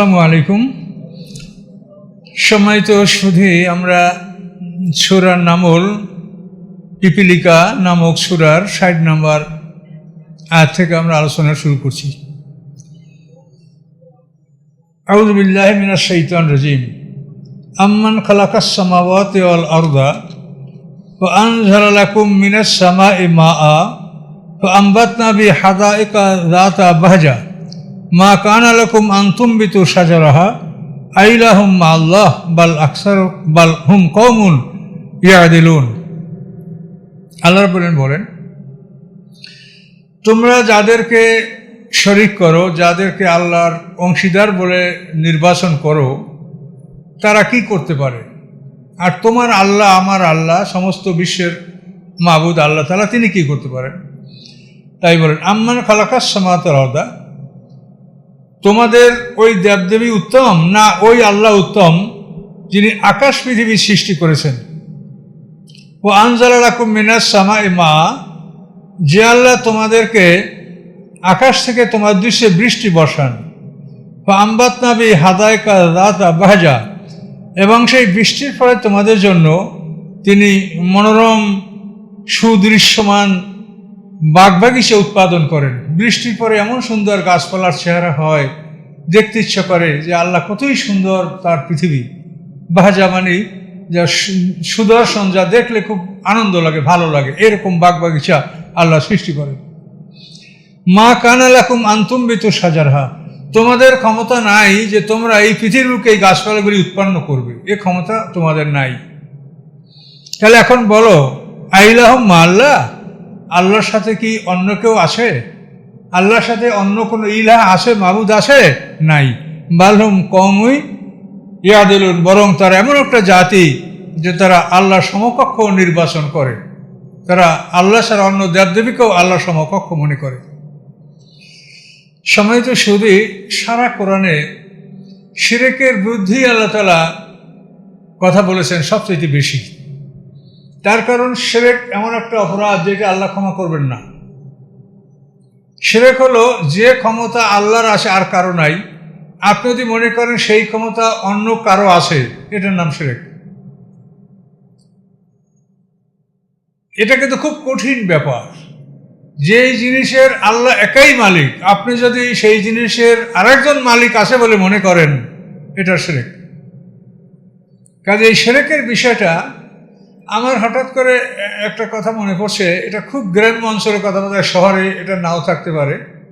আসসালামু আলাইকুম। সময় তো শুধু আমরা সুরার নামল পিপিলিকা নামক সুরার ষাট নাম্বার আজ থেকে আমরা আলোচনা শুরু করছি। আউজবিল্লাহ মিনা রাজিম। আম্মান সামাওয়াত আরদা ও আনঝালাকুম সামা এ মা আ ও বি হাদা একা রাতা বাজা মা কানালকুম আংতুম বিতু সাজারাহা আইলাহুম মা আল্লাহ, বাল আকসার, বাল হুম কৌমুন ইয়াদিলুন। আল্লাহ বলেন বলেন, তোমরা যাদেরকে শরিক করো, যাদেরকে আল্লাহর অংশীদার বলে নির্বাচন করো, তারা কি করতে পারে? আর তোমার আল্লাহ, আমার আল্লাহ, সমস্ত বিশ্বের মাহবুদ আল্লাহ তালা তিনি কি করতে পারেন? তাই বলেন, আম্মান খালাকাস সামাত রহদা তোমাদের ওই দেবদেবী উত্তম না ওই আল্লাহ উত্তম যিনি আকাশ পৃথিবী সৃষ্টি করেছেন? ও আনজালা রাকুম মিনাস সামা মা, যে আল্লাহ তোমাদেরকে আকাশ থেকে তোমার দৃশ্যে বৃষ্টি বসান। আম্বাত নাবি হাদায়কা রাতা বাহাজা, এবং সেই বৃষ্টির ফলে তোমাদের জন্য তিনি মনোরম, সুদৃশ্যমান বাগবাগিচে উৎপাদন করেন। বৃষ্টির পরে এমন সুন্দর গাছপালার চেহারা হয়, দেখতে ইচ্ছা করে যে আল্লাহ কতই সুন্দর তার পৃথিবী। বাহাজা মানে যা সুদর্শন যা দেখলে খুব আনন্দ লাগে, ভালো লাগে। এরকম বাগবাগিচা আল্লাহ সৃষ্টি করেন। মা কানালাকুম আন্তুম্বিত সাজারহা। তোমাদের ক্ষমতা নাই যে তোমরা এই পৃথিবীকে এই গাছপালাগুলি উৎপন্ন করবে। এ ক্ষমতা তোমাদের নাই। তাহলে এখন বলো, আইলাহ মা আল্লাহ? আল্লাহর সাথে কি অন্য কেউ আছে আল্লাহর সাথে অন্য কোনো ইলাহ আছে মাবুদ আছে নাই। বালহুম কমই ইয়াদিলুন, বরং তারা এমন একটা জাতি যে তারা আল্লাহ সমকক্ষ নির্বাচন করে। তারা আল্লাহ ছাড়া অন্য দেবদেবীকেও আল্লাহ সমকক্ষ মনে করে। সময় তো শুধু সারা কোরআনে সিরেকের বুদ্ধি আল্লাহ তালা কথা বলেছেন সবচেয়ে বেশি। তার কারণ সেরেক এমন একটা অপরাধ যেটা আল্লাহ ক্ষমা করবেন না। সেরেক হলো যে ক্ষমতা আল্লাহর আছে আর কারও নাই, আপনি যদি মনে করেন সেই ক্ষমতা অন্য কারও আছে, এটার নাম সেরেক। এটা কিন্তু খুব কঠিন ব্যাপার। যেই জিনিসের আল্লাহ একাই মালিক, আপনি যদি সেই জিনিসের আরেকজন মালিক আছে বলে মনে করেন এটা সেরেক। কাজে এই সেরেকের বিষয়টা আমার হঠাৎ করে একটা কথা মনে পড়ছে, এটা খুব গ্র্যান্ড মঞ্চের কথা বোধ শহরে এটা নাও থাকতে পারে।